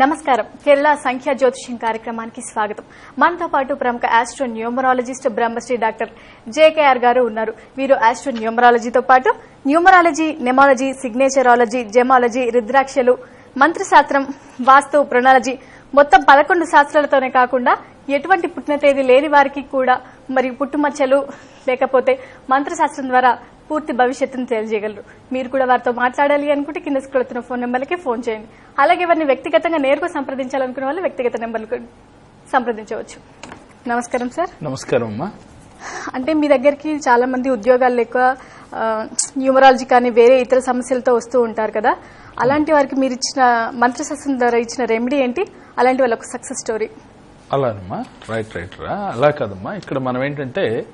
నమస్కారం. కేరళ సంఖ్యా జ్యోతిష్యం కార్యక్రమానికి స్వాగతం. మనతో పాటు ప్రముఖ astro numerologist Brahmashri doctor JKR garu ఉన్నారు. వీరు ఆస్ట్రో న్యూమరాలజీతో పాటు న్యూమరాలజీ నెమాలజీ సిగ్నేచరాలజీ జెమాలజీ రుద్రాక్షలు మంత్రశాస్త్రం వాస్తు ప్రణాలజీ మొత్తం పదకొండు శాస్త్రాలతోనే కాకుండా ఎటువంటి పుట్టిన తేదీ లేని వారికి కూడా మరియు పుట్టుమచ్చలు లేకపోతే మంత్రశాస్త్రం ద్వారా పూర్తి భవిష్యత్తును తెలియజేయగలరు. మీరు కూడా వారితో మాట్లాడాలి అనుకుంటే కింద స్క్రోల్ అవుతున్న ఫోన్ నెంబర్లకి ఫోన్ చేయండి. అలాగే వారిని వ్యక్తిగతంగా నేరుగా సంప్రదించాలనుకునే వాళ్ళు వ్యక్తిగత నెంబర్లకు సంప్రదించవచ్చు. నమస్కారం సార్. నమస్కారం అమ్మా. అంటే మీ దగ్గరికి చాలా మంది ఉద్యోగాలు లేక న్యూమరాలజీ కానీ వేరే ఇతర సమస్యలతో వస్తూ ఉంటారు కదా. అలాంటి వారికి మీరు ఇచ్చిన మంత్రశాస్త్రం ద్వారా ఇచ్చిన రెమెడీ ఏంటి? అలాంటి వాళ్ళకు సక్సెస్ స్టోరీ. అలానమ్మా? రైట్ రైట్ రా. అలా కాదమ్మా. ఇక్కడ మనం ఏంటంటే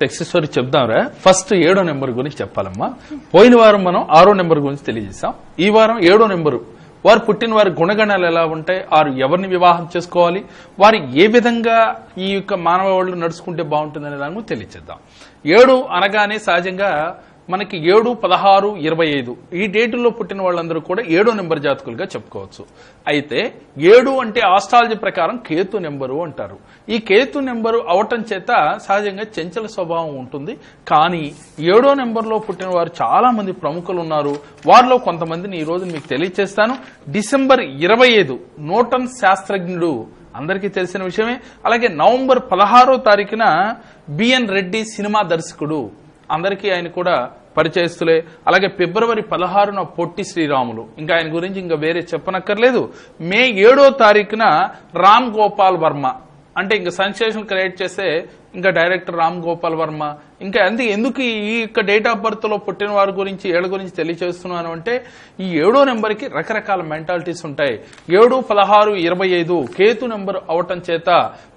సక్సెస్ స్టోరీ చెప్దాంరా ఫస్ట్ ఏడో నెంబర్ గురించి చెప్పాలమ్మా. పోయిన వారం మనం ఆరో నెంబర్ గురించి తెలియజేసాం ఈ వారం ఏడో నెంబరు. వారు పుట్టిన వారి గుణగణాలు ఎలా ఉంటాయి? వారు ఎవరిని వివాహం చేసుకోవాలి? వారు ఏ విధంగా ఈ యొక్క మానవ వాళ్ళు నడుచుకుంటే బాగుంటుందనే దాని గురించి తెలియచేద్దాం. ఏడు అనగానే సహజంగా మనకి ఏడు పదహారు ఇరవై ఐదు. ఈ డేటుల్లో పుట్టిన వాళ్ళందరూ కూడా ఏడో నెంబర్ జాతకులుగా చెప్పుకోవచ్చు. అయితే ఏడు అంటే ఆస్ట్రాలజీ ప్రకారం కేతు నెంబరు అంటారు. ఈ కేతు నెంబరు అవటం చేత సహజంగా చెంచల స్వభావం ఉంటుంది. కానీ ఏడో నెంబర్లో పుట్టిన వారు చాలా మంది ప్రముఖులు ఉన్నారు వారిలో కొంతమందిని ఈ రోజు మీకు తెలియజేస్తాను డిసెంబర్ ఇరవై ఐదు నూటన్ శాస్త్రజ్ఞుడు అందరికీ తెలిసిన విషయమే. అలాగే నవంబర్ పదహారో తారీఖున బిఎన్ రెడ్డి సినిమా దర్శకుడు. అందరికీ ఆయన కూడా పరిచయస్తులే. అలాగే ఫిబ్రవరి పదహారున పొట్టి శ్రీరాములు. ఇంకా ఆయన గురించి ఇంకా వేరే చెప్పనక్కర్లేదు. మే ఏడో తారీఖున రామ్ గోపాల్ వర్మ. అంటే ఇంకా సెన్సేషన్ క్రియేట్ చేస్తే ఇంకా డైరెక్టర్ రామ్ గోపాల్ వర్మ ఇంకా అందుకే ఎందుకు ఈ యొక్క డేట్ ఆఫ్ బర్త్లో పుట్టిన వారి గురించి ఏడు గురించి తెలియచేస్తున్నాను అంటే ఈ ఏడో నెంబర్కి రకరకాల మెంటాలిటీస్ ఉంటాయి. ఏడు పదహారు ఇరవై ఐదు కేతు నెంబర్ అవటం చేత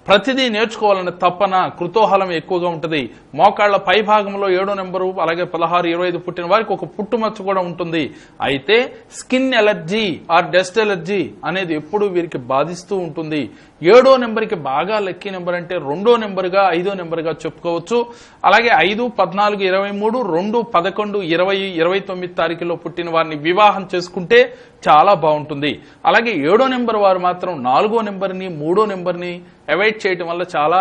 ప్రతిదీ నేర్చుకోవాలనే తప్పన కృతూహలం ఎక్కువగా ఉంటుంది. మోకాళ్ళ పై భాగంలో ఏడో నెంబరు అలాగే పదహారు ఇరవై ఐదు పుట్టిన వారికి ఒక పుట్టుమచ్చ కూడా ఉంటుంది. అయితే skin allergy or dust allergy అనేది ఎప్పుడూ వీరికి బాధిస్తూ ఉంటుంది. ఏడో నెంబర్కి బాగా లక్కీ నెంబర్ అంటే రెండో నెంబర్గా ఐదో నెంబర్గా చెప్పుకోవచ్చు. అలాగే ఐదు పద్నాలుగు ఇరవై మూడు రెండు పదకొండు ఇరవై ఇరవై తొమ్మిది తారీఖులో పుట్టిన వారిని వివాహం చేసుకుంటే చాలా బాగుంటుంది. అలాగే ఏడో నెంబర్ వారు మాత్రం నాలుగో నెంబర్ని మూడో నెంబర్ని అవాయిడ్ చేయటం వల్ల చాలా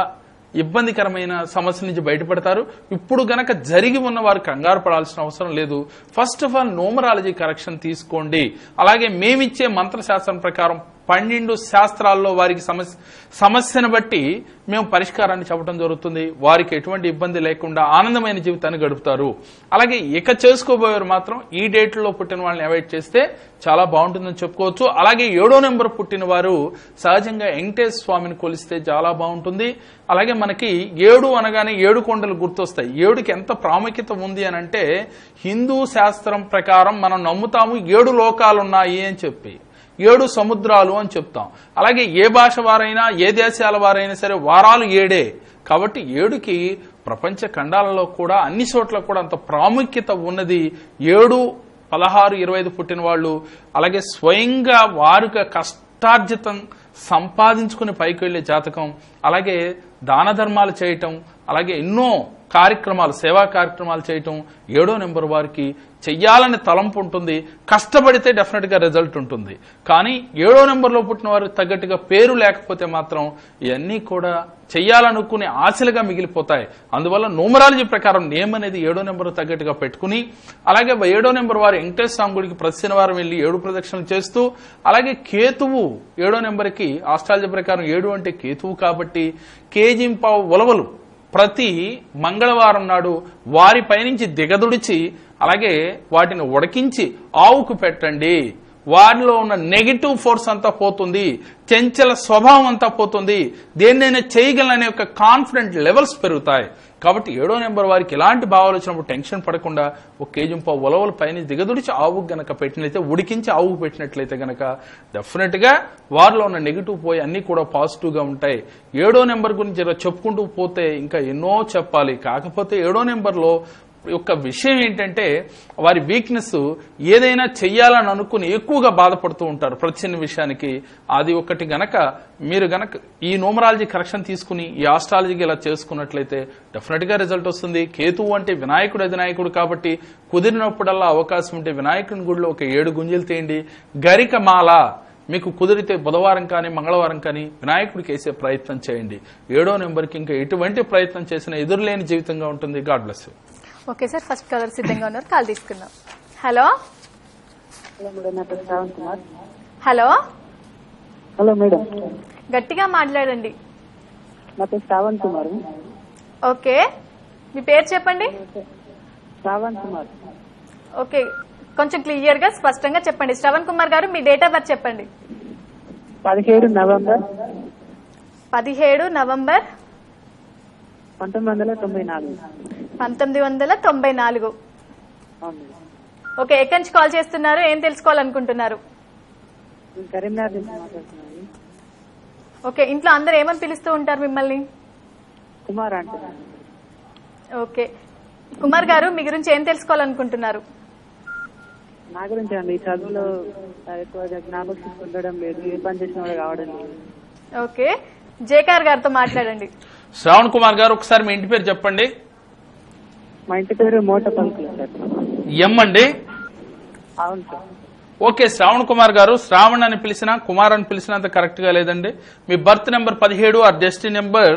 ఇబ్బందికరమైన సమస్య నుంచి బయటపడతారు. ఇప్పుడు గనక జరిగి ఉన్న వారు కంగారు పడాల్సిన అవసరం లేదు. First of all numerology correction తీసుకోండి. అలాగే మేమిచ్చే మంత్రశాస్త్రం ప్రకారం పన్నెండు శాస్త్రాల్లో వారికి సమస్య సమస్యను బట్టి మేము పరిష్కారాన్ని చెప్పడం జరుగుతుంది. వారికి ఎటువంటి ఇబ్బంది లేకుండా ఆనందమైన జీవితాన్ని గడుపుతారు. అలాగే ఇక చేసుకోబోయేవారు మాత్రం ఈ డేట్లో పుట్టిన వాళ్ళని అవాయిడ్ చేస్తే చాలా బాగుంటుందని చెప్పుకోవచ్చు. అలాగే ఏడో నెంబర్ పుట్టిన వారు సహజంగా వెంకటేశ్వర స్వామిని కొలిస్తే చాలా బాగుంటుంది. అలాగే మనకి ఏడు అనగానే ఏడు కొండలు గుర్తొస్తాయి. ఏడుకి ఎంత ప్రాముఖ్యత ఉంది అని అంటే హిందూ శాస్త్రం ప్రకారం మనం నమ్ముతాము ఏడు లోకాలు ఉన్నాయి అని చెప్పి. ఏడు సముద్రాలు అని చెప్తాం. అలాగే ఏ భాష వారైనా ఏ దేశాల వారైనా సరే వారాలు ఏడే. కాబట్టి ఏడుకి ప్రపంచ ఖండాలలో కూడా అన్ని చోట్ల కూడా అంత ప్రాముఖ్యత ఉన్నది. ఏడు పదహారు ఇరవై ఐదు పుట్టిన వాళ్ళు. అలాగే స్వయంగా వారుగా కష్టార్జితం సంపాదించుకుని పైకి వెళ్ళే జాతకం. అలాగే దాన ధర్మాలు చేయటం. అలాగే ఎన్నో కార్యక్రమాలు సేవా కార్యక్రమాలు చేయటం ఏడో నెంబర్ వారికి చెయ్యాలని తలంపు ఉంటుంది. కష్టపడితే డెఫినెట్గా రిజల్ట్ ఉంటుంది. కానీ ఏడో నెంబర్లో పుట్టిన వారికి తగ్గట్టుగా పేరు లేకపోతే మాత్రం ఇవన్నీ కూడా చెయ్యాలనుకునే ఆశలుగా మిగిలిపోతాయి. అందువల్ల నూమరాలజీ ప్రకారం నేమ్ అనేది ఏడో నెంబర్ తగ్గట్టుగా పెట్టుకుని అలాగే ఏడో నెంబర్ వారు వెంకటేశ్వర స్వామి గుడికి ప్రతి శనివారం వెళ్ళి ఏడు ప్రదక్షిణలు చేస్తూ అలాగే కేతువు ఏడో నెంబర్కి ఆస్ట్రాలజీ ప్రకారం ఏడు అంటే కేతువు కాబట్టి కేజింపావు ఉలవలు ప్రతి మంగళవారం నాడు వారి పైనుంచి దిగదుడిచి అలాగే వాటిని ఉడికించి ఆవుకు పెట్టండి. వారిలో ఉన్న నెగిటివ్ ఫోర్స్ అంతా పోతుంది చెంచల స్వభావం అంతా పోతుంది. దేన్నైనా చేయగలననే ఒక కాన్ఫిడెంట్ లెవెల్స్ పెరుగుతాయి. కాబట్టి ఏడో నెంబర్ వారికి ఎలాంటి భావాలు వచ్చినప్పుడు టెన్షన్ పడకుండా ఒక కేజీ పావు ఉలవల పైన దిగదుడిచి ఆవుకు గనక పెట్టినట్లయితే ఉడికించి ఆవుకు పెట్టినట్లయితే గనక డెఫినెట్గా వారిలో ఉన్న నెగిటివ్ పోయి అన్ని కూడా పాజిటివ్గా ఉంటాయి. ఏడో నెంబర్ గురించి చెప్పుకుంటూ పోతే ఇంకా ఎన్నో చెప్పాలి. కాకపోతే ఏడో నెంబర్లో యొక్క విషయం ఏంటంటే వారి వీక్నెస్ ఏదైనా చెయ్యాలని అనుకుని ఎక్కువగా బాధపడుతూ ఉంటారు. ప్రతి చిన్న విషయానికి అది ఒకటి గనక మీరు గనక ఈ నోమరాలజీ కరెక్షన్ తీసుకుని ఈ ఆస్ట్రాలజీకి ఇలా చేసుకున్నట్లయితే డెఫినెట్గా రిజల్ట్ వస్తుంది. కేతువు అంటే వినాయకుడు అధినాయకుడు కాబట్టి కుదిరినప్పుడల్లా అవకాశం ఉంటే వినాయకుని గుడిలో ఒక ఏడు గుంజలు తీయండి. గరికమాల మీకు కుదిరితే బుధవారం కానీ మంగళవారం కానీ వినాయకుడికి వేసే ప్రయత్నం చేయండి. ఏడో నెంబర్కి ఇంకా ఎటువంటి ప్రయత్నం చేసినా ఎదురులేని జీవితంగా ఉంటుంది. God bless you okay sir first caller సిద్ధంగా ఉన్నారు కాల్ తీసుకుందాం. Hello? Hello hello? Hello madam. గట్టిగా మాట్లాడండి. నా పేరు శ్రావణ్ కుమార్. ఓకే. మీ పేరు చెప్పండి? శ్రావణ్ కుమార్. ఓకే. కొంచెం క్లియర్గా స్పష్టంగా చెప్పండి. శ్రవణ్ కుమార్ గారు మీ డేట్ ఆఫ్ బర్త్ చెప్పండి. పదిహేడు నవంబర్. పదిహేడు నవంబర్. పంతొమ్మిది వందల తొంభై నాలుగు. పంతొమ్మిది వందల తొంభై నాలుగు. ఓకే ఎక్కడి నుంచి కాల్ చేస్తున్నారు? ఏం తెలుసుకోవాలనుకుంటున్నారు? ఓకే ఇంట్లో అందరు ఏమని పిలుస్తూ ఉంటారు మిమ్మల్ని? కుమార్ ఓకే. కుమార్ గారు మీ గురించి ఏం తెలుసుకోవాలనుకుంటున్నారు? నా గురించి అండి ఈ చదువులో ఎక్కువగా జ్ఞాపకశక్తి ఉండడం లేదు ఏ పని చేసినా కూడా కావడం లేదు. ఓకే. జేకార్ గారితో మాట్లాడండి. శ్రావణ్ కుమార్ గారు ఒకసారి మీ ఇంటి పేరు చెప్పండి. మా ఇంటి పేరు మోట సార్. ఎం అండి? అవును సార్. ఓకే శ్రావణ్ కుమార్ గారు శ్రావణ్ అని పిలిచినా కుమార్ అని పిలిచినా అంత కరెక్ట్గా లేదండి. మీ బర్త్ నెంబర్ పదిహేడు ఆర్ డెస్టినీ నెంబర్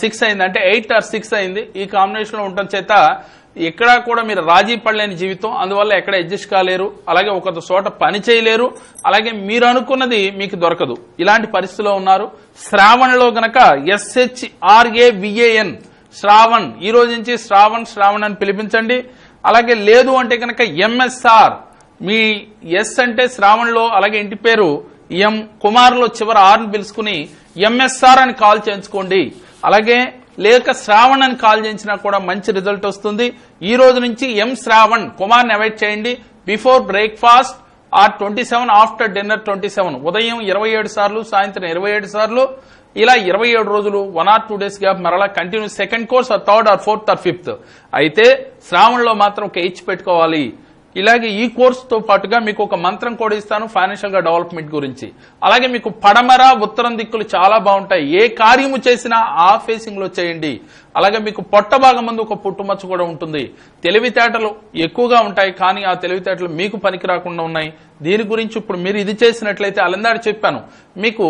సిక్స్ అయింది. అంటే ఎయిట్ ఆర్ సిక్స్ అయింది. ఈ కాంబినేషన్లో ఉండటం చేత ఎక్కడా కూడా మీరు రాజీ పడలేని జీవితం. అందువల్ల ఎక్కడ అడ్జస్ట్ కాలేరు. అలాగే ఒక చోట పని చేయలేరు. అలాగే మీరు అనుకున్నది మీకు దొరకదు. ఇలాంటి పరిస్థితిలో ఉన్నారు. శ్రావణ్లో గనక ఎస్హెచ్ ఆర్ఏ విఏఎన్ శ్రావణ్ ఈ రోజు నుంచి శ్రావణ్ శ్రావణ్ అని పిలిపించండి. అలాగే లేదు అంటే కనుక ఎంఎస్ఆర్ మీ ఎస్ అంటే శ్రావణ్లో అలాగే ఇంటి పేరు ఎం కుమార్లో చివరి ఆర్ని పిలుచుకుని ఎంఎస్ఆర్ అని కాల్ చేయించుకోండి. అలాగే లేక శ్రావణ్ అని కాల్ చేయించినా కూడా మంచి రిజల్ట్ వస్తుంది. ఈ రోజు నుంచి ఎం శ్రావణ్ కుమార్ని అవాయిడ్ చేయండి. Before breakfast or twenty seven after dinner twenty seven. ఉదయం ఇరవై ఏడు సార్లు సాయంత్రం ఇరవై ఏడు సార్లు. ఇలా ఇరవై ఏడు రోజులు one or two days gap మరలా continue second course or third or fourth or fifth అయితే శ్రావణలో మాత్రం ఒక పెట్టుకోవాలి. ఇలాగే ఈ కోర్స్తో పాటుగా మీకు ఒక మంత్రం కూడా ఇస్తాను ఫైనాన్షియల్గా డెవలప్మెంట్ గురించి. అలాగే మీకు పడమర ఉత్తరం దిక్కులు చాలా బాగుంటాయి. ఏ కార్యము చేసినా ఆ ఫేసింగ్లో చేయండి. అలాగే మీకు పొట్ట భాగం ముందు ఒక పుట్టుమచ్చ కూడా ఉంటుంది. తెలివితేటలు ఎక్కువగా ఉంటాయి కానీ ఆ తెలివితేటలు మీకు పనికి రాకుండా ఉన్నాయి. దీని గురించి ఇప్పుడు మీరు ఇది చేసినట్లయితే అలందాడు చెప్పాను. మీకు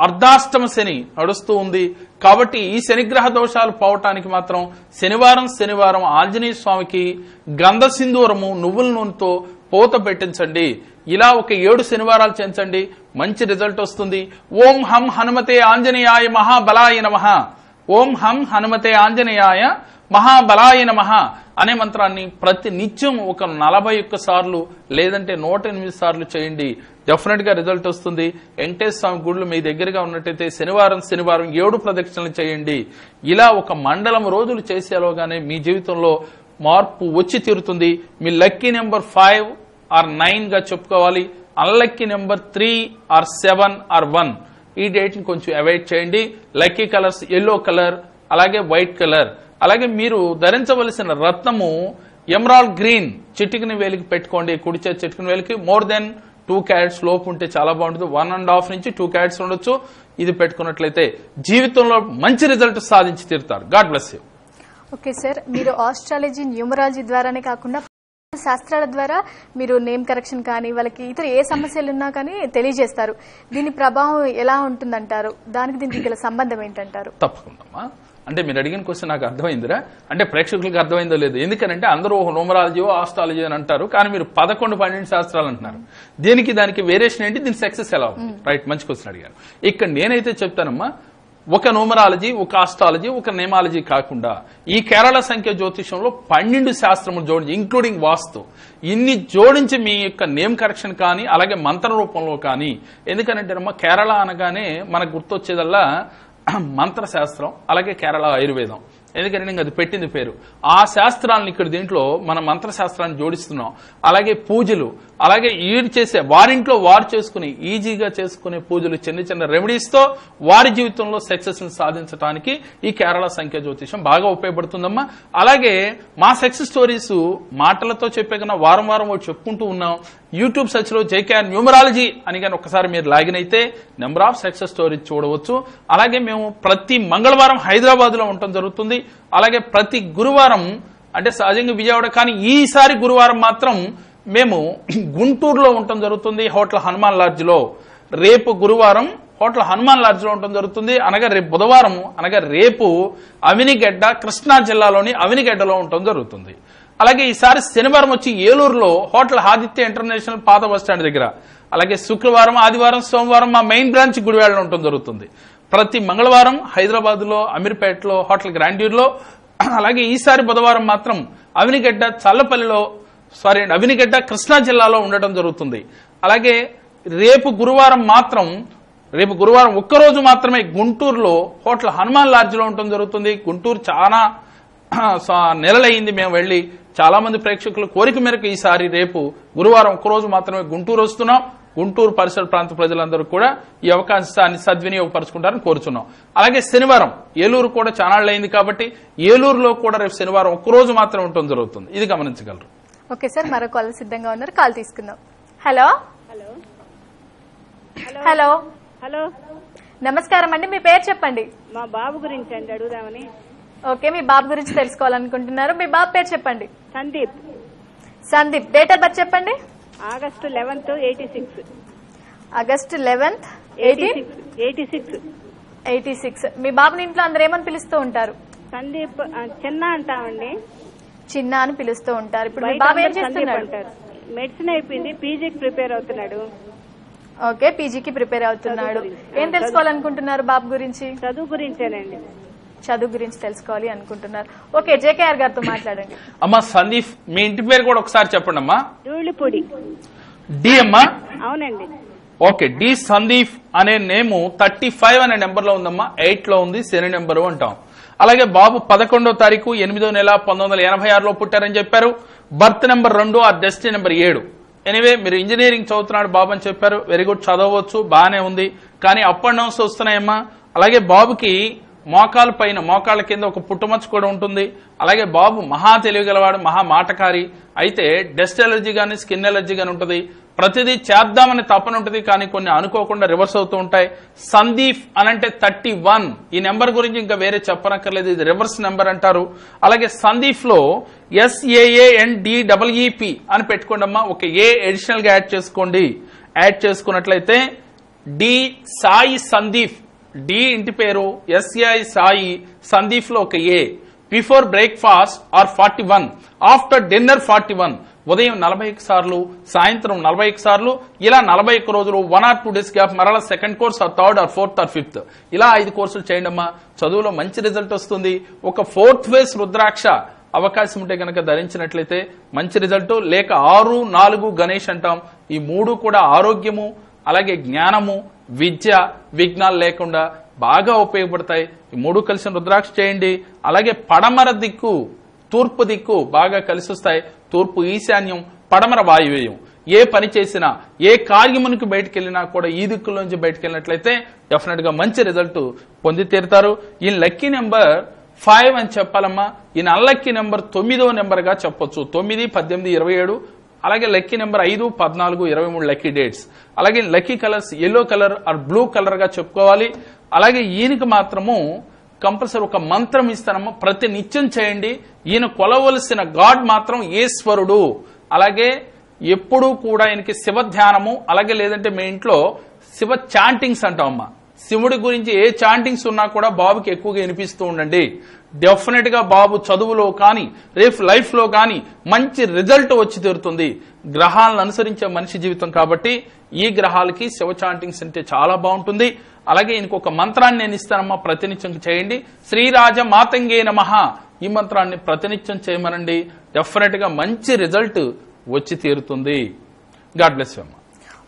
అర్ధాష్టమ శని నడుస్తూ ఉంది. కాబట్టి ఈ శనిగ్రహ దోషాలు పోవటానికి మాత్రం శనివారం శనివారం ఆంజనేయ స్వామికి గంధ సింధూరము నువ్వుల నూనెతో పోత పెట్టించండి. ఇలా ఒక ఏడు శనివారాలు చేయించండి. మంచి రిజల్ట్ వస్తుంది. ఓం హం హనుమతే ఆంజనేయాయ మహాబలాయ నమః. ఓం హం హనుమతే ఆంజనేయాయ మహాబలాయ నమ. అనే మంత్రాన్ని ప్రతి నిత్యం ఒక నలభై ఒక్క సార్లు లేదంటే నూట ఎనిమిది సార్లు చేయండి. డెఫినెట్గా రిజల్ట్ వస్తుంది. వెంకటేశ్వర స్వామి గుళ్ళు మీ దగ్గరగా ఉన్నట్టయితే శనివారం శనివారం ఏడు ప్రదక్షిణలు చేయండి. ఇలా ఒక మండలం రోజులు చేసేలోగానే మీ జీవితంలో మార్పు వచ్చి తీరుతుంది. మీ లక్కీ నెంబర్ ఫైవ్ ఆర్ నైన్గా చెప్పుకోవాలి. Unlucky number three or seven or one. ఈ డేట్ని కొంచెం అవాయిడ్ చేయండి. లక్కీ కలర్స్ ఎల్లో కలర్ అలాగే వైట్ కలర్. అలాగే మీరు ధరించవలసిన రత్నము ఎమరాల్డ్ గ్రీన్ చిటికిన వేలికి పెట్టుకోండి కుడి చేతి చిటికిన వేలికి. మోర్ దెన్ టూ క్యారెట్స్ లోపు ఉంటే చాలా బాగుంటుంది. వన్ అండ్ హాఫ్ నుంచి టూ క్యారెట్స్ ఉండొచ్చు. ఇది పెట్టుకున్నట్లయితే జీవితంలో మంచి రిజల్ట్ సాధించి తీరుతారు. God bless you okay sir మీరు ఆస్ట్రాలజీ న్యూమరాలజీ ద్వారానే కాకుండా శాస్త్రాల ద్వారా మీరు నేమ్ కరెక్షన్ కానీ వాళ్ళకి ఇతర ఏ సమస్యలు ఉన్నా కానీ తెలియజేస్తారు. దీని ప్రభావం ఎలా ఉంటుందంటారు? దానికి దీనికి గల సంబంధం ఏంటంటారు? తప్పకుండా. అంటే మీరు అడిగిన క్వశ్చన్ నాకు అర్థమైందిరా? అంటే ప్రేక్షకులకు అర్థమైందో లేదు? ఎందుకనంటే అందరూ న్యూమరాలజీ ఆస్ట్రాలజీ అని అంటారు. కానీ మీరు పదకొండు పన్నెండు శాస్త్రాలు అంటున్నారు. దీనికి దానికి వేరియేషన్ ఏంటి? దీని సక్సెస్ ఎలా ఉంది? రైట్ మంచి క్వశ్చన్ అడిగారు. ఇక్కడ నేనైతే చెప్తానమ్మా ఒక న్యూమరాలజీ ఒక ఆస్ట్రాలజీ ఒక నేమాలజీ కాకుండా ఈ కేరళ సంఖ్య జ్యోతిషంలో పన్నెండు శాస్త్రములు జోడించి ఇంక్లూడింగ్ వాస్తు ఇన్ని జోడించి మీ యొక్క నేమ్ కరెక్షన్ కానీ అలాగే మంత్ర రూపంలో కానీ ఎందుకంటే అమ్మ కేరళ అనగానే మనకు గుర్తొచ్చేదల్లా మంత్రశాస్త్రం అలాగే కేరళ ఆయుర్వేదం. ఎందుకంటే నేను అది పెట్టింది పేరు. ఆ శాస్త్రాలను ఇక్కడ దీంట్లో మన మంత్రశాస్త్రాన్ని జోడిస్తున్నాం. అలాగే పూజలు అలాగే ఈడు చేసే వారింట్లో వారు చేసుకుని ఈజీగా చేసుకునే పూజలు చిన్న చిన్న రెమెడీస్తో వారి జీవితంలో సక్సెస్ సాధించడానికి ఈ కేరళ సంఖ్య జ్యోతిషం బాగా ఉపయోగపడుతుందమ్మా. అలాగే మా సక్సెస్ స్టోరీస్ మాటలతో చెప్పే కన్నా వారం వారం ఒకటి చెప్పుకుంటూ ఉన్నాం. యూట్యూబ్ సెర్చ్లో జేకేఆర్ న్యూమరాలజీ అని కానీ ఒకసారి మీరు లాగిన్ అయితే నెంబర్ ఆఫ్ సక్సెస్ స్టోరీస్ చూడవచ్చు. అలాగే మేము ప్రతి మంగళవారం హైదరాబాద్లో ఉండటం జరుగుతుంది. అలాగే ప్రతి గురువారం అంటే సహజంగా విజయవాడ కానీ ఈసారి గురువారం మాత్రం మేము గుంటూరులో ఉండటం జరుగుతుంది హోటల్ హనుమాన్ లాడ్జ్లో రేపు గురువారం హోటల్ హనుమాన్ లాడ్జ్లో జరుగుతుంది అనగా రేపు బుధవారం అనగా రేపు అవినిగడ్డ కృష్ణా జిల్లాలోని అవినిగడ్డలో ఉండటం జరుగుతుంది. అలాగే ఈసారి శనివారం వచ్చి ఏలూరులో హోటల్ ఆదిత్య ఇంటర్నేషనల్ పాత బస్ స్టాండ్ దగ్గర అలాగే శుక్రవారం ఆదివారం సోమవారం మా మెయిన్ బ్రాంచ్ గుడివాడలో ఉండటం జరుగుతుంది. ప్రతి మంగళవారం హైదరాబాద్లో అమీర్పేటలో హోటల్ గ్రాండ్యూర్లో అలాగే ఈసారి బుధవారం మాత్రం అవినిగడ్డ చల్లపల్లిలో సారీ అవినిగడ్డ కృష్ణా జిల్లాలో ఉండటం జరుగుతుంది. అలాగే రేపు గురువారం మాత్రం రేపు గురువారం ఒక్కరోజు మాత్రమే గుంటూరులో హోటల్ హనుమాన్ లాడ్జ్లో ఉండటం జరుగుతుంది. గుంటూరు చాలా స- నెలలైంది మేము వెళ్ళి చాలా మంది ప్రేక్షకుల కోరిక మేరకు ఈసారి రేపు గురువారం ఒక్కరోజు మాత్రమే గుంటూరు వస్తున్నాం. గుంటూరు పరిసర ప్రాంత ప్రజలందరూ కూడా ఈ అవకాశాన్ని సద్వినియోగపరచుకుంటారని కోరుచున్నాం. అలాగే శనివారం ఏలూరు కూడా చాలా అయింది కాబట్టి ఏలూరులో కూడా రేపు శనివారం ఒక్కరోజు మాత్రమే ఉండటం జరుగుతుంది. ఇది గమనించగలరు. ఓకే సార్ మరో కాల్ సిద్ధంగా ఉన్నారు. కాల్ తీసుకుందాం. హలో? హలో. హలో. హలో? నమస్కారం అండి మీ పేరు చెప్పండి. మా బాబు గురించి అండి అడుగుదామని. ఓకే మీ బాబు గురించి తెలుసుకోవాలనుకుంటున్నారు. మీ బాబు పేరు చెప్పండి. Sandeep. Sandeep date of birth చెప్పండి. August eleventh eighty six. August eleventh eighty? Six eighty six. Eighty six. మీ బాబుని ఇంట్లో అందరు ఏమని పిలుస్తూ ఉంటారు? సందీప్ చిన్న అంటామండి. చిన్న అని పిలుస్తూ ఉంటారు. ఇప్పుడు మీ బాబు ఏం చేస్తున్నాడు? మెడిసిన్ అయిపోయింది పీజీకి ప్రిపేర్ అవుతున్నాడు. ఓకే పీజీకి ప్రిపేర్ అవుతున్నాడు. ఏం తెలుసుకోవాలనుకుంటున్నారు బాబు గురించి? చదువు గురించేనండి. చదువు గురించి తెలుసుకోవాలి అనుకుంటున్నారు. ఓకే జేకేఆర్ గారితో మాట్లాడండి. అమ్మా సందీప్ మీ ఇంటి పేరు కూడా ఒకసారి చెప్పండి అమ్మా ధూళిపొడి. డి అమ్మా? అవునండి. ఓకే డి సందీప్ అనే నేము థర్టీ ఫైవ్ అనే నెంబర్లో ఉందమ్మా. ఎయిట్లో ఉంది శని నెంబరు అంటాం. అలాగే బాబు పదకొండో తారీఖు ఎనిమిదో నెల పంతొమ్మిది వందల ఎనభై ఆరులో పుట్టారని చెప్పారు. బర్త్ నెంబర్ రెండు ఆ డెస్టినీ నెంబర్ ఏడు. ఎనివే మీరు ఇంజనీరింగ్ చదువుతున్నాడు బాబు అని చెప్పారు. వెరీ గుడ్ చదవచ్చు బాగానే ఉంది. కానీ అప్ అండ్ డౌన్స్ వస్తున్నాయమ్మా. అలాగే బాబుకి మోకాలు పైన మోకాళ్ళ కింద ఒక పుట్టుమచ్చ కూడా ఉంటుంది. అలాగే బాబు మహా తెలివిగలవాడు మహా మాటకారి. అయితే డస్ట్ ఎలర్జీ గానీ స్కిన్ ఎలర్జీ గానీ ఉంటుంది. ప్రతిదీ చేద్దామని తపన ఉంటుంది కానీ కొన్ని అనుకోకుండా రివర్స్ అవుతూ ఉంటాయి. సందీప్ అనంటే థర్టీ వన్. ఈ నెంబర్ గురించి ఇంకా వేరే చెప్పనక్కర్లేదు ఇది రివర్స్ నెంబర్ అంటారు. అలాగే సందీప్లో ఎస్ఏఏఎన్ డిడబ్ల్ఈపి అని పెట్టుకోండి అమ్మా ఒక ఏ అడిషనల్గా యాడ్ చేసుకోండి. యాడ్ చేసుకున్నట్లయితే డి సాయి సందీప్. డి ఇంటి పేరు ఎస్ఐ సాయి సందీప్లో ఒక A before breakfast or forty one after dinner forty one ఉదయం నలభై సార్లు సాయంత్రం నలభై సార్లు ఇలా నలభై రోజులు one or two days gap మరలా second course or third or fourth or fifth ఇలా ఐదు కోర్సులు చేయండి అమ్మా. చదువులో మంచి రిజల్ట్ వస్తుంది. ఒక ఫోర్త్ ఫేస్ రుద్రాక్ష అవకాశం ఉంటే కనుక ధరించినట్లయితే మంచి రిజల్ట్ లేక ఆరు నాలుగు గణేష్ అంటాం. ఈ మూడు కూడా ఆరోగ్యము అలాగే జ్ఞానము విద్య విఘ్నాలు లేకుండా బాగా ఉపయోగపడతాయి. ఈ మూడు కలిసిన రుద్రాక్ష చేయండి. అలాగే పడమర దిక్కు తూర్పు దిక్కు బాగా కలిసి వస్తాయి. తూర్పు ఈశాన్యం పడమర వాయువ్యం. ఏ పని చేసినా ఏ కార్యమునికి బయటకెళ్ళినా కూడా ఈ దిక్కులోంచి బయటకెళ్ళినట్లయితే డెఫినెట్గా మంచి రిజల్ట్ పొంది తీరుతారు. ఈ లక్కీ నెంబర్ ఫైవ్ అని చెప్పాలమ్మా. ఈయన అన్లక్కీ నెంబర్ తొమ్మిదో నెంబర్గా చెప్పొచ్చు. తొమ్మిది పద్దెనిమిది ఇరవై ఏడు అలాగే లక్కీ నెంబర్ ఐదు పద్నాలుగు ఇరవై మూడు లక్కీ డేట్స్. అలాగే lucky colours yellow colour or blue కలర్గా చెప్పుకోవాలి. అలాగే ఈయనకి మాత్రము కంపల్సరీ ఒక మంత్రం ఇస్తానమ్మా. ప్రతి నిత్యం చేయండి. ఈయన కొలవలసిన గాడ్ మాత్రం ఈశ్వరుడు. అలాగే ఎప్పుడూ కూడా ఆయనకి శివ ధ్యానము అలాగే లేదంటే మీ ఇంట్లో శివ చాంటింగ్స్ అంటాం అమ్మా. శివుడి గురించి ఏ చాంటింగ్స్ ఉన్నా కూడా బాబుకి ఎక్కువగా వినిపిస్తూ ఉండండి. డెఫినెట్గా బాబు చదువులో కానీ రేపు లైఫ్లో కానీ మంచి రిజల్ట్ వచ్చి తీరుతుంది. గ్రహాలను అనుసరించే మనిషి జీవితం కాబట్టి ఈ గ్రహాలకి శివ చాంటింగ్స్ అంటే చాలా బాగుంటుంది. అలాగే ఇంకొక మంత్రాన్ని నేను ఇస్తానమ్మా ప్రతినిత్యం చేయండి. శ్రీరాజ మాతంగే నమః. ఈ మంత్రాన్ని ప్రతినిత్యం చేయమనండి. డెఫినెట్గా మంచి రిజల్ట్ వచ్చి తీరుతుంది. గాడ్ బ్లెస్ అమ్మా.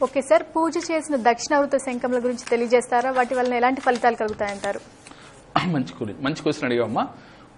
ఓకే సార్ పూజ చేసిన దక్షిణావృత శంఖముల గురించి తెలియజేస్తారా? వాటి వలన ఎలాంటి ఫలితాలు కలుగుతాయంటారు? మంచి కూలి మంచి క్వశ్చన్ అడిగామమ్మా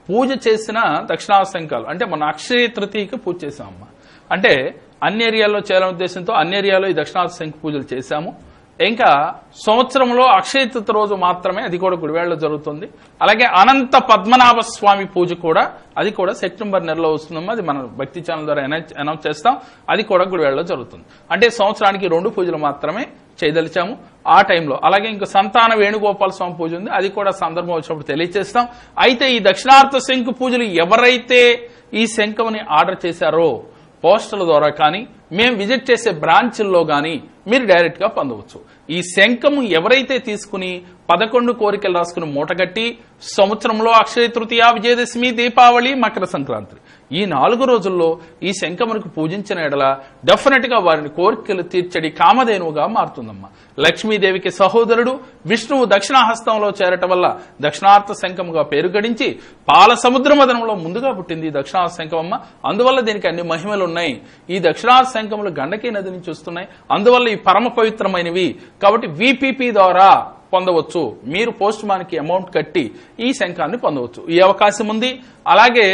పూజ చేసిన దక్షిణాసంకాలు అంటే మన అక్షయ తృతీయకి పూజ చేసామమ్మా. అంటే అన్ని ఏరియాల్లో చేయాలనే ఉద్దేశంతో అన్ని ఏరియాలో ఈ దక్షిణాశంఖ పూజలు చేశాము. ఇంకా సంవత్సరంలో అక్షయ రోజు మాత్రమే అది కూడా గుడివేళలో జరుగుతుంది. అలాగే అనంత పద్మనాభ స్వామి పూజ కూడా అది కూడా సెప్టెంబర్ నెలలో వస్తుందమ్మా అది మన భక్తి ఛానల్ ద్వారా అనౌన్స్- చేస్తాం. అది కూడా గుడివేళలో జరుగుతుంది. అంటే సంవత్సరానికి రెండు పూజలు మాత్రమే చేయదలిచాము ఆ టైంలో. అలాగే ఇంకా సంతాన వేణుగోపాల స్వామి పూజ ఉంది అది కూడా సందర్భం వచ్చినప్పుడు తెలియజేస్తాం అయితే ఈ దక్షిణార్థ శంకు పూజలు ఎవరైతే ఈ శంఖముని ఆర్డర్ చేశారో పోస్టల్ ద్వారా కానీ మేము విజిట్ చేసే బ్రాంచ్ల్లో కానీ మీరు డైరెక్ట్గా పొందవచ్చు. ఈ శంఖము ఎవరైతే తీసుకుని పదకొండు కోరికలు రాసుకుని మూటగట్టి సంవత్సరంలో అక్షయ తృతీయ విజయదశమి దీపావళి మకర సంక్రాంతి. ఈ నాలుగు రోజుల్లో ఈ శంఖమునికి పూజించిన ఎడల డెఫినెట్గా వారిని కోరికలు తీర్చడి కామధేనువుగా మారుతుందమ్మ. లక్ష్మీదేవికి సహోదరుడు విష్ణువు దక్షిణాహస్తంలో చేరటం వల్ల దక్షిణార్థ శంఖముగా పేరు గడించి పాల సముద్ర మదనంలో ముందుగా పుట్టింది దక్షిణార్థ శంఖమమ్మ. అందువల్ల దీనికి అన్ని మహిమలు ఉన్నాయి ఈ దక్షిణార్థ శంఖములు గండకీ నది నుంచి వస్తున్నాయి. అందువల్ల ఈ పరమ పవిత్రమైనవి. కాబట్టి విపిపి ద్వారా పొందవచ్చు. మీరు పోస్ట్ మాన్కి అమౌంట్ కట్టి ఈ శంఖాన్ని పొందవచ్చు. ఈ అవకాశం ఉంది. అలాగే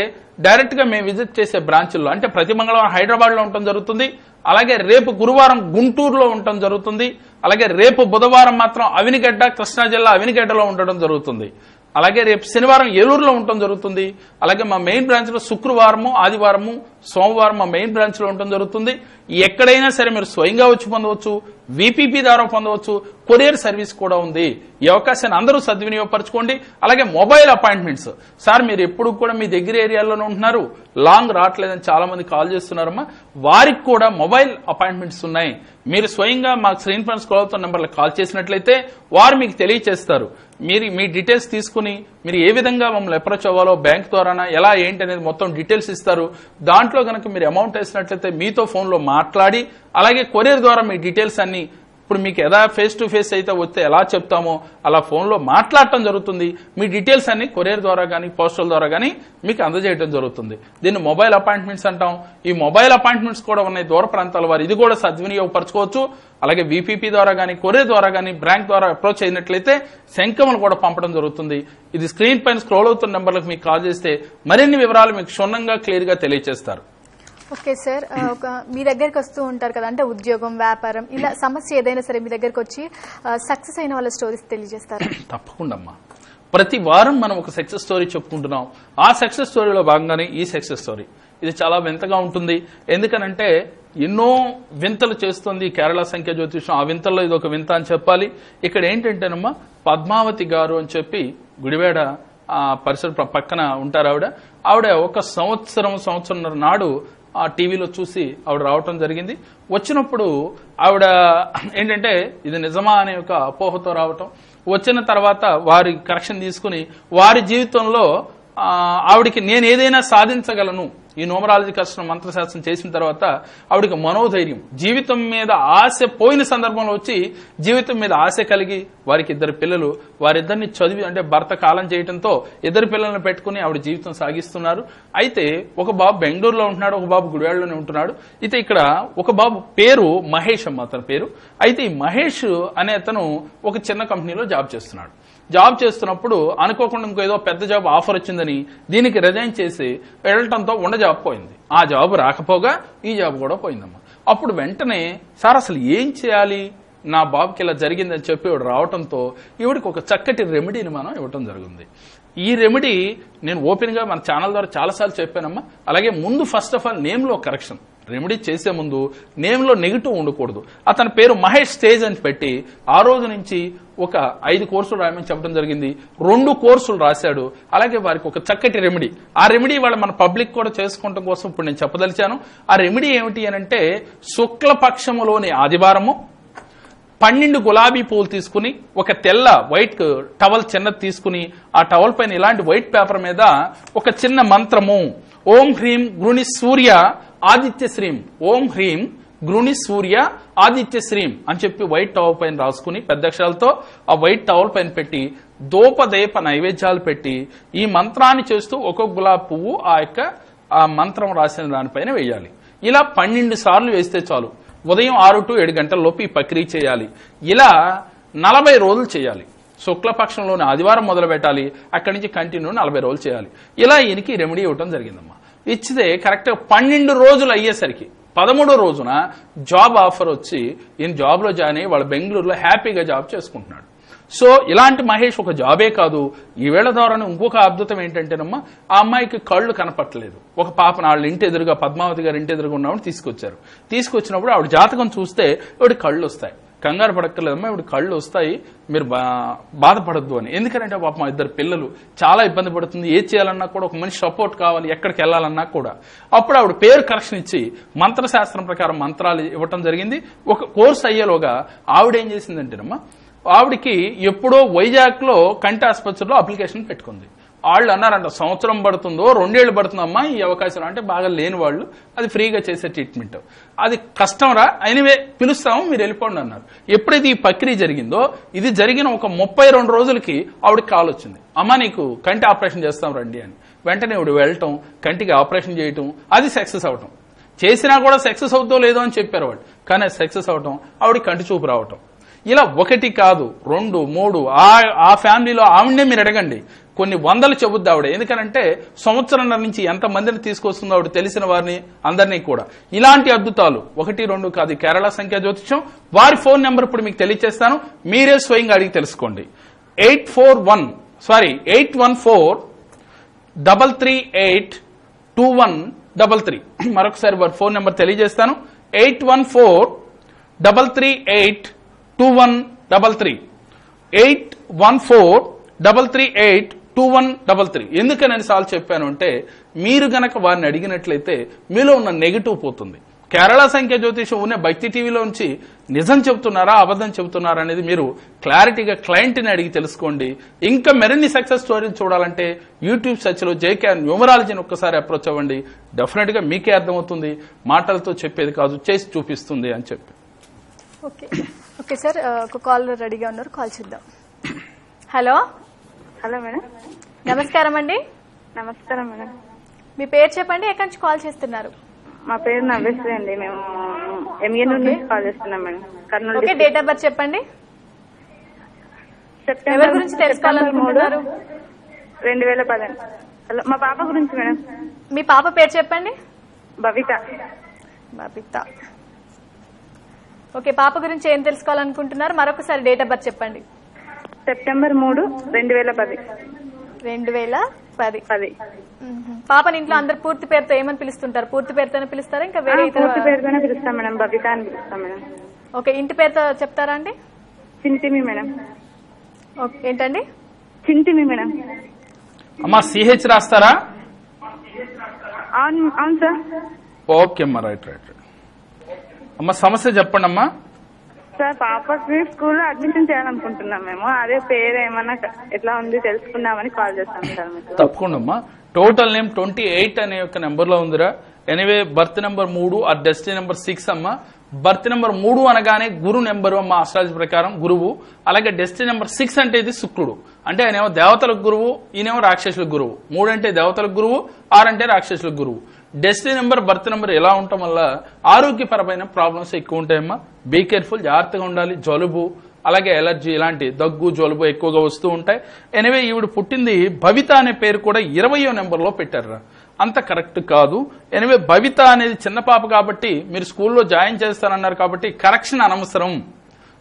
డైరెక్ట్గా మేము విజిట్ చేసే బ్రాంచ్ల్లో అంటే ప్రతి మంగళవారం హైదరాబాద్లో ఉండటం జరుగుతుంది. అలాగే రేపు గురువారం గుంటూరులో ఉండటం జరుగుతుంది. అలాగే రేపు బుధవారం మాత్రం అవినిగడ్డ కృష్ణా జిల్లా అవినిగడ్డలో ఉండడం జరుగుతుంది. అలాగే రేపు శనివారం ఏలూరులో ఉండటం జరుగుతుంది. అలాగే మా మెయిన్ బ్రాంచ్లో శుక్రవారము ఆదివారము సోమవారం మా మెయిన్ బ్రాంచ్లో ఉండటం జరుగుతుంది. ఎక్కడైనా సరే మీరు స్వయంగా వచ్చి పొందవచ్చు విపిపి ద్వారా పొందవచ్చు కొరియర్ సర్వీస్ కూడా ఉంది. ఈ అవకాశాన్ని అందరూ సద్వినియోగపరచుకోండి. అలాగే మొబైల్ అపాయింట్మెంట్స్. సార్ మీరు ఎప్పుడు కూడా మీ దగ్గర ఏరియాలోనే ఉంటున్నారు? లాంగ్ రావట్లేదని చాలా మంది కాల్ చేస్తున్నారమ్మా. వారికి కూడా మొబైల్ అపాయింట్మెంట్స్ ఉన్నాయి. మీరు స్వయంగా మా స్క్రీన్ పైన స్క్రోల్ అవుతున్న నెంబర్లకు కాల్ చేసినట్లయితే వారు మీకు తెలియచేస్తారు. మీరు మీ డీటెయిల్స్ తీసుకుని మీరు ఏ విధంగా మమ్మల్ని అప్రోచ్ అవ్వాలో బ్యాంక్ ద్వారానా ఎలా ఏంటి అనేది మొత్తం డీటెయిల్స్ ఇస్తారు. దాంట్లో కనుక మీరు అమౌంట్ వేసినట్లయితే మీతో ఫోన్లో మాట్లాడి అలాగే కొరియర్ ద్వారా మీ డీటెయిల్స్ అన్ని ఇప్పుడు మీకు ఎలా ఫేస్ టు ఫేస్ అయితే వస్తే ఎలా చెప్తామో అలా ఫోన్లో మాట్లాడటం జరుగుతుంది. మీ డీటెయిల్స్ అన్ని కొరియర్ ద్వారా కానీ పోస్టల్ ద్వారా కానీ మీకు అందజేయడం జరుగుతుంది. దీన్ని మొబైల్ అపాయింట్మెంట్స్ అంటాం. ఈ మొబైల్ అపాయింట్మెంట్స్ కూడా ఉన్నాయి దూర ప్రాంతాల వారు. ఇది కూడా సద్వినియోగపరచుకోవచ్చు. అలాగే విపిపి ద్వారా కానీ కొరియర్ ద్వారా కానీ బ్యాంక్ ద్వారా అప్రోచ్ అయినట్లయితే శంఖములు కూడా పంపడం జరుగుతుంది. ఇది స్క్రీన్ పైన స్క్రోల్ అవుతున్న నెంబర్లకు మీకు కాల్ చేస్తే మరిన్ని వివరాలు మీకు క్షుణ్ణంగా క్లియర్గా తెలియజేస్తారు ఓకే సార్. ఒక మీ దగ్గరికి వస్తూ ఉంటారు కదా అంటే ఉద్యోగం వ్యాపారం ఇలా సమస్య ఏదైనా సరే మీ దగ్గరకు వచ్చి సక్సెస్ అయిన వాళ్ళ స్టోరీస్ తెలియజేస్తారు. తప్పకుండా అమ్మా ప్రతి వారం మనం ఒక సక్సెస్ స్టోరీ చెప్పుకుంటున్నాం. ఆ సక్సెస్ స్టోరీలో భాగంగానే ఈ సక్సెస్ స్టోరీ. ఇది చాలా వింతగా ఉంటుంది. ఎందుకనంటే ఎన్నో వింతలు చేస్తుంది కేరళ సంఖ్య జ్యోతిషం ఆ వింతల్లో ఇది ఒక వింత అని చెప్పాలి. ఇక్కడ ఏంటంటేనమ్మా పద్మావతి గారు అని చెప్పి గుడివేడ ఆ పరిసర పక్కన ఉంటారు ఆవిడ. ఆవిడ ఒక సంవత్సరం సంవత్సరంన్నర నాడు ఆ టీవీలో చూసి ఆవిడ రావటం జరిగింది. వచ్చినప్పుడు ఆవిడ ఏంటంటే ఇది నిజమా అనే ఒక అపోహతో రావటం. వచ్చిన తర్వాత వారి కరెక్షన్ తీసుకుని వారి జీవితంలో ఆవిడికి నేను ఏదైనా సాధించగలను ఈ నోమరాలజీ కష్టం మంత్రశాస్త్రం చేసిన తర్వాత ఆవిడకి మనోధైర్యం జీవితం మీద ఆశ పోయిన సందర్భంలో వచ్చి జీవితం మీద ఆశ కలిగి వారికి ఇద్దరు పిల్లలు వారిద్దరిని చదివి అంటే భర్త కాలం చేయడంతో ఇద్దరు పిల్లల్ని పెట్టుకుని ఆవిడ జీవితం సాగిస్తున్నారు. అయితే ఒక బాబు బెంగళూరులో ఉంటున్నాడు ఒక బాబు గుడివాడలోనే ఉంటున్నాడు. అయితే ఇక్కడ ఒక బాబు పేరు మహేష్ అమ్మ అతని పేరు. అయితే ఈ మహేష్ అనే అతను ఒక చిన్న కంపెనీలో జాబ్ చేస్తున్నాడు. జాబ్ చేస్తున్నప్పుడు అనుకోకుండా ఇంకో ఏదో పెద్ద జాబ్ ఆఫర్ వచ్చిందని దీనికి రిజైన్ చేసి వెళ్ళటంతో ఉన్న జాబ్ పోయింది. ఆ జాబ్ రాకపోగా ఈ జాబ్ కూడా పోయిందమ్మా. అప్పుడు వెంటనే సార్ అసలు ఏం చేయాలి? నా బాబుకి ఇలా జరిగిందని చెప్పి ఇవిడ రావటంతో ఈవిడికి ఒక చక్కటి రెమెడీని మనం ఇవ్వటం జరిగింది. ఈ రెమెడీ నేను ఓపెన్గా మన ఛానల్ ద్వారా చాలాసార్లు చెప్పానమ్మా. అలాగే ముందు ఫస్ట్ ఆఫ్ ఆల్ నేమ్లో కరెక్షన్ రెమెడీ చేసే ముందు నేమ్లో నెగిటివ్ ఉండకూడదు. అతని పేరు మహేష్ స్టేజ్ అని పెట్టి ఆ రోజు నుంచి ఒక ఐదు కోర్సులు రాయమని చెప్పడం జరిగింది. రెండు కోర్సులు రాశాడు. అలాగే వారికి ఒక చక్కటి రెమెడీ. ఆ రెమెడీ వాళ్ళు మన పబ్లిక్ కూడా చేసుకోవడం కోసం ఇప్పుడు నేను చెప్పదలిచాను. ఆ రెమెడీ ఏమిటి అని అంటే శుక్లపక్షములోని ఆదివారము పన్నెండు గులాబీ పూలు తీసుకుని ఒక తెల్ల వైట్ టవల్ చిన్నది తీసుకుని ఆ టవల్ పైన ఇలాంటి వైట్ పేపర్ మీద ఒక చిన్న మంత్రము. ఓం హ్రీం గృణి సూర్య ఆదిత్య శ్రీం ఓం హ్రీం గృణి సూర్య ఆదిత్య శ్రీం అని చెప్పి వైట్ టవల్ పైన రాసుకుని పెద్ద అక్షరాలతో ఆ వైట్ టవల్ పైన పెట్టి దోపదేప నైవేద్యాలు పెట్టి ఈ మంత్రాన్ని చేస్తూ ఒక్కొక్క గులాబీ పువ్వు ఆ యొక్క ఆ మంత్రం రాసిన దానిపైన వేయాలి. ఇలా పన్నెండు సార్లు వేస్తే చాలు. ఉదయం ఆరు టు ఏడు గంటల లోపు ఈ ప్రక్రియ చేయాలి. ఇలా నలభై రోజులు చేయాలి. శుక్లపక్షంలోని ఆదివారం మొదలు పెట్టాలి అక్కడి నుంచి కంటిన్యూ నలభై రోజులు చేయాలి. ఇలా ఈయనకి రెమెడీ ఇవ్వటం జరిగిందమ్మా. ఇచ్చితే కరెక్ట్గా పన్నెండు రోజులు అయ్యేసరికి పదమూడో రోజున జాబ్ ఆఫర్ వచ్చి ఈయన జాబ్లో జాయిన్ అయ్యి వాళ్ళ బెంగళూరులో హ్యాపీగా జాబ్ చేసుకుంటున్నాడు. సో ఇలాంటి మహేష్ ఒక జాబే కాదు. ఈ వేళ ద్వారా ఇంకొక అద్భుతం ఏంటంటేనమ్మా ఆ అమ్మాయికి కళ్ళు కనపట్టలేదు. ఒక పాప వాళ్ళ ఇంటి ఎదురుగా పద్మావతి గారి ఇంటి ఎదురుగా ఉన్నవాడు తీసుకొచ్చారు. తీసుకొచ్చినప్పుడు ఆవిడ జాతకం చూస్తే ఆవిడ కళ్ళు వస్తాయి. కంగారు పడక్కర్లేదమ్మా ఇప్పుడు కళ్ళు వస్తాయి మీరు బా- బాధపడద్దు అని. ఎందుకంటే పాప మా ఇద్దరు పిల్లలు చాలా ఇబ్బంది పడుతుంది ఏం చేయాలన్నా కూడా ఒక మనిషి సపోర్ట్ కావాలి ఎక్కడికి వెళ్ళాలన్నా కూడా. అప్పుడు ఆవిడ పేరు కరెక్షన్ ఇచ్చి మంత్రశాస్త్రం ప్రకారం మంత్రాలు ఇవ్వటం జరిగింది. ఒక కోర్స్ అయ్యేలోగా ఆవిడ ఏం చేసిందంటేనమ్మా ఆవిడకి ఎప్పుడో వైజాగ్లో కంటి ఆసుపత్రిలో అప్లికేషన్ పెట్టుకుంది. వాళ్ళు అన్నారంట సంవత్సరం పడుతుందో రెండేళ్ళు పడుతుందమ్మా ఈ అవకాశం అంటే బాగా లేని వాళ్ళు అది ఫ్రీగా చేసే ట్రీట్మెంట్. అది కష్టం రా. అయినవే పిలుస్తాము మీరు వెళ్ళిపోండి అన్నారు. ఎప్పుడైతే ఈ ప్రక్రియ జరిగిందో ఇది జరిగిన ఒక ముప్పై రెండు రోజులకి ఆవిడకి కాల్ వచ్చింది. అమ్మా నీకు కంటి ఆపరేషన్ చేస్తాం రండి అని. వెంటనే ఆవిడ వెళ్ళటం కంటికి ఆపరేషన్ చేయటం అది సక్సెస్ అవటం. చేసినా కూడా సక్సెస్ అవుతుందో లేదో అని చెప్పారు వాళ్ళు. కానీ సక్సెస్ అవటం ఆవిడ కంటి చూపు రావటం. ఇలా ఒకటి కాదు రెండు మూడు ఆ ఆ ఫ్యామిలీలో ఆవిడనే మీరు అడగండి. కొన్ని వందలు చెబుద్ది ఆవిడ. ఎందుకనంటే సంవత్సరంన్నర నుంచి ఎంత మందిని తీసుకొస్తుందో ఆవిడ తెలిసిన వారిని అందరినీ కూడా. ఇలాంటి అద్భుతాలు. ఒకటి రెండు కాదు కేరళ సంఖ్య జ్యోతిషం వారి ఫోన్ నెంబర్ ఇప్పుడు మీకు తెలియజేస్తాను మీరే స్వయంగా అడిగి తెలుసుకోండి. Eight four one sorry eight one four double three eight two one double three. మరొకసారి వారి ఫోన్ నెంబర్ తెలియజేస్తాను. Eight one four double three eight two one double three. Eight one four double three eight two one double three ఎందుకని నేను సార్లు చెప్పాను అంటే మీరు గనక వారిని అడిగినట్లయితే మీలో ఉన్న నెగిటివ్ పోతుంది. కేరళ సంఖ్య జ్యోతిషం ఉన్న భక్తి టీవీలో నుంచి నిజం చెబుతున్నారా అబద్ధం చెబుతున్నారా అనేది మీరు క్లారిటీగా క్లయింట్ని అడిగి తెలుసుకోండి. ఇంకా మరిన్ని సక్సెస్ స్టోరీలు చూడాలంటే యూట్యూబ్ సెర్చ్లో జేకే న్యూమరాలజీని ఒక్కసారి అప్రోచ్ అవ్వండి. డెఫినెట్గా మీకే అర్థమవుతుంది. మాటలతో చెప్పేది కాదు చేసి చూపిస్తుంది అని చెప్పి. ఓకే. ఓకే సార్ ఒక కాల్ రెడీగా ఉన్నారు. కాల్ చేద్దాం. హలో? Hello madam. నమస్కారం అండి. నమస్కారం మేడం. మీ పేరు చెప్పండి ఎక్కడి నుంచి కాల్ చేస్తున్నారు? మా పేరు నవ్వేశ్వరి అండి మేము ఎంఎన్ నుంచి కాల్ చేస్తున్నాం madam. Kurnool okay date of birth చెప్పండి. సెప్టెంబర్ ఎవరి గురించి తెలుసుకోవాలనుకుంటున్నారు? రెండు వేల పది. హలో మా పాప గురించి మేడం. మీ పాప పేరు చెప్పండి. భవిత బబిత. ఓకే పాప గురించి ఏం తెలుసుకోవాలనుకుంటున్నారు? మరొకసారి డేట్ ఆఫ్ బర్త్ చెప్పండి. సెప్టెంబర్ మూడు రెండు వేల పది. రెండు వేల పది. పది. పాపని ఇంట్లో అందరు పూర్తి పేరుతో ఏమని పిలుస్తుంటారు? పూర్తి పేరుతోనే పిలుస్తారా? ఇంకా వేరే ఇతర పూర్తి పేరుతోనే పిలుస్తాం మేడం. భవిత అని పిలుస్తాం మేడం. ఓకే ఇంటి పేరుతో చెప్తారా అండి? చింతిమి మేడం. ఓకే ఏంటండి? చింతిమి మేడం. అమ్మా సిహెచ్ రాస్తారా? అవును అవును సార్. ఓకే అమ్మా రైట్ రైట్. రైట్. అమ్మా సమస్య చెప్పండి అమ్మా సార్ పాపకి స్కూల్లో అడ్మిషన్ చేయాలనుకుంటున్నాం మేము. అదే పేరు ఏమన్నా ఎట్లా ఉంది తెలుసుకుందామని కాల్ చేస్తాం సార్ మీకు. తప్పకుండా. అమ్మా టోటల్ నేమ్ ట్వంటీ ఎయిట్ అనే ఒక నెంబర్లో ఉందిరా. ఎనివే బర్త్ నెంబర్ మూడు ఆ డెస్టినీ నెంబర్ సిక్స్ అమ్మా. బర్త్ నెంబర్ మూడు అనగానే గురు నెంబర్ మా ఆస్ట్రాలజీ ప్రకారం గురువు. అలాగే డెస్టినీ నెంబర్ సిక్స్ అంటే ఇది శుక్రుడు. అంటే ఆయనేమో దేవతలకు గురువు ఈయనేమో రాక్షసులకు గురువు. మూడు అంటే దేవతలకు గురువు ఆరు అంటే రాక్షసులకు గురువు. డెస్టినీ నెంబర్ బర్త్ నెంబర్ ఎలా ఉండటం వల్ల ఆరోగ్యపరమైన ప్రాబ్లమ్స్ ఎక్కువ ఉంటాయమ్మా. బీ కేర్ఫుల్ జాగ్రత్తగా ఉండాలి. జలుబు అలాగే ఎలర్జీ ఇలాంటి దగ్గు జలుబు ఎక్కువగా వస్తూ ఉంటాయి. ఎనివే ఈవిడ పుట్టింది భవిత అనే పేరు కూడా ఇరవయో నెంబర్లో పెట్టారు అంత కరెక్ట్ కాదు. ఎనివే భవిత అనేది చిన్న పాప కాబట్టి మీరు స్కూల్లో జాయిన్ చేస్తారన్నారు కాబట్టి కరెక్షన్ అనవసరం.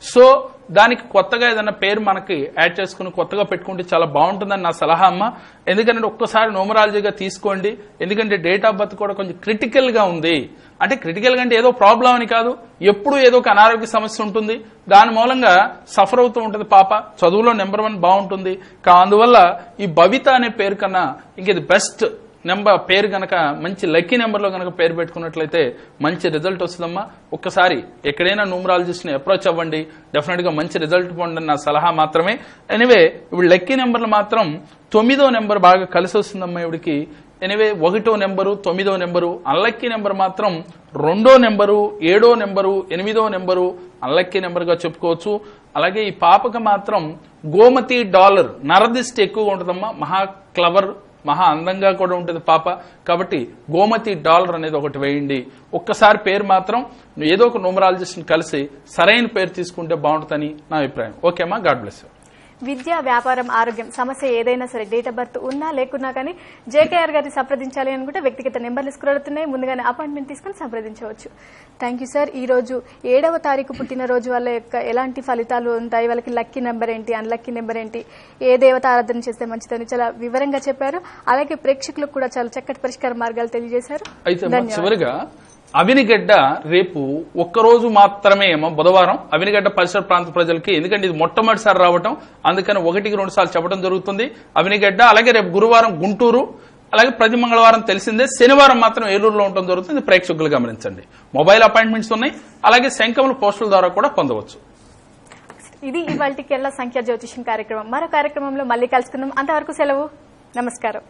సో దానికి కొత్తగా ఏదైనా పేరు మనకి యాడ్ చేసుకుని కొత్తగా పెట్టుకుంటే చాలా బాగుంటుందని నా సలహా అమ్మ. ఎందుకంటే ఒక్కసారి నోమరాలజీగా తీసుకోండి. ఎందుకంటే డేట్ ఆఫ్ బర్త్ కూడా కొంచెం క్రిటికల్గా ఉంది. అంటే క్రిటికల్గా అంటే ఏదో ప్రాబ్లం అని కాదు. ఎప్పుడు ఏదో ఒక అనారోగ్య సమస్య ఉంటుంది. దాని మూలంగా సఫర్ అవుతూ ఉంటుంది పాప. చదువులో నెంబర్ వన్ బాగుంటుంది. కా అందువల్ల ఈ భవిత అనే పేరు కన్నా ఇంక ఇది బెస్ట్. నెంబర్ పేరు గనక మంచి లక్కీ నెంబర్లో గనక పేరు పెట్టుకున్నట్లయితే మంచి రిజల్ట్ వస్తుందమ్మా. ఒక్కసారి ఎక్కడైనా న్యూమరాలజిస్ట్ని అప్రోచ్ అవ్వండి. డెఫినెట్గా మంచి రిజల్ట్ పొందని నా సలహా మాత్రమే. ఎనివే ఇప్పుడు లక్కీ నెంబర్లు మాత్రం తొమ్మిదో నెంబర్ బాగా కలిసి వస్తుందమ్మా ఇవిడికి. ఎనివే ఒకటో నెంబరు తొమ్మిదో నెంబరు అన్లక్కీ నెంబర్ మాత్రం రెండో నెంబరు ఏడో నెంబరు ఎనిమిదో నెంబరు అన్లక్కీ నెంబర్గా చెప్పుకోవచ్చు. అలాగే ఈ పాపకు మాత్రం గోమతి డాలర్ నరదిష్టి ఎక్కువగా ఉంటుందమ్మా. మహా క్లవర్ మహా అందంగా కూడా ఉంటుంది పాప. కాబట్టి గోమతి డాలర్ అనేది ఒకటి వేయండి. ఒక్కసారి పేరు మాత్రం ఏదో ఒక న్యూమరాలజిస్ట్ని కలిసి సరైన పేరు తీసుకుంటే బాగుంటుందని నా అభిప్రాయం. ఓకేమ్మా గాడ్ బ్లెస్ యూ విద్య వ్యాపారం ఆరోగ్యం సమస్య ఏదైనా సరే డేట్ ఆఫ్ బర్త్ ఉన్నా లేకున్నా కానీ జేకేఆర్ గారిని సంప్రదించాలి అనుకుంటే వ్యక్తిగత నెంబర్లు స్క్రోల్ అవుతున్నాయి. ముందుగానే అపాయింట్మెంట్ తీసుకుని సంప్రదించవచ్చు. థ్యాంక్ యూ సార్ ఈ రోజు ఏడవ తారీఖు పుట్టినరోజు వాళ్ళ యొక్క ఎలాంటి ఫలితాలు ఉంటాయి? వాళ్ళకి లక్కీ నెంబర్ ఏంటి? అన్లక్కీ నెంబర్ ఏంటి? ఏ దేవత ఆరాధన చేస్తే మంచిదని చాలా వివరంగా చెప్పారు. అలాగే ప్రేక్షకులకు కూడా చాలా చక్కటి పరిష్కార మార్గాలు తెలియజేశారు. అయితే. చివరిగా అవినిగడ్డ రేపు ఒక్కరోజు మాత్రమే ఏమో బుధవారం అవినిగడ్డ పరిసర ప్రాంత ప్రజలకి. ఎందుకంటే ఇది మొట్టమొదటిసారి రావటం. అందుకని ఒకటికి రెండు సార్లు చెప్పడం జరుగుతుంది. అవినిగడ్డ అలాగే రేపు గురువారం గుంటూరు అలాగే ప్రతి మంగళవారం తెలిసిందే. శనివారం మాత్రం ఏలూరులో ఉండటం జరుగుతుంది. ప్రేక్షకులు గమనించండి. మొబైల్ అపాయింట్మెంట్స్ ఉన్నాయి. అలాగే శంఖములు పోస్టుల ద్వారా కూడా పొందవచ్చు. ఇది ఇవాళ కేరళ సంఖ్యా జ్యోతిష్యం కార్యక్రమం. మరో కార్యక్రమంలో మళ్ళీ కలుసుకుందాం. అంతవరకు సెలవు. నమస్కారం.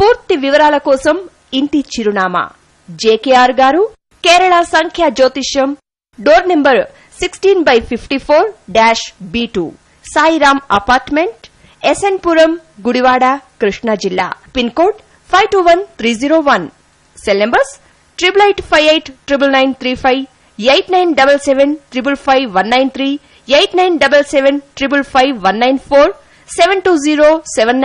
పూర్తి వివరాల కోసం ఇంటి చిరునామా. జేకేఆర్ గారు కేరళ సంఖ్యా జ్యోతిష్యం door number sixteen by fifty four dash B two. Sairam apartment SNpuram Gudivada Krishna జిల్లా. Pin code five two one three zero one. Cell numbers triple eight five eight triple nine three five eight nine double seven triple five one nine three eight nine double seven triple five one nine four seven two zero seven nine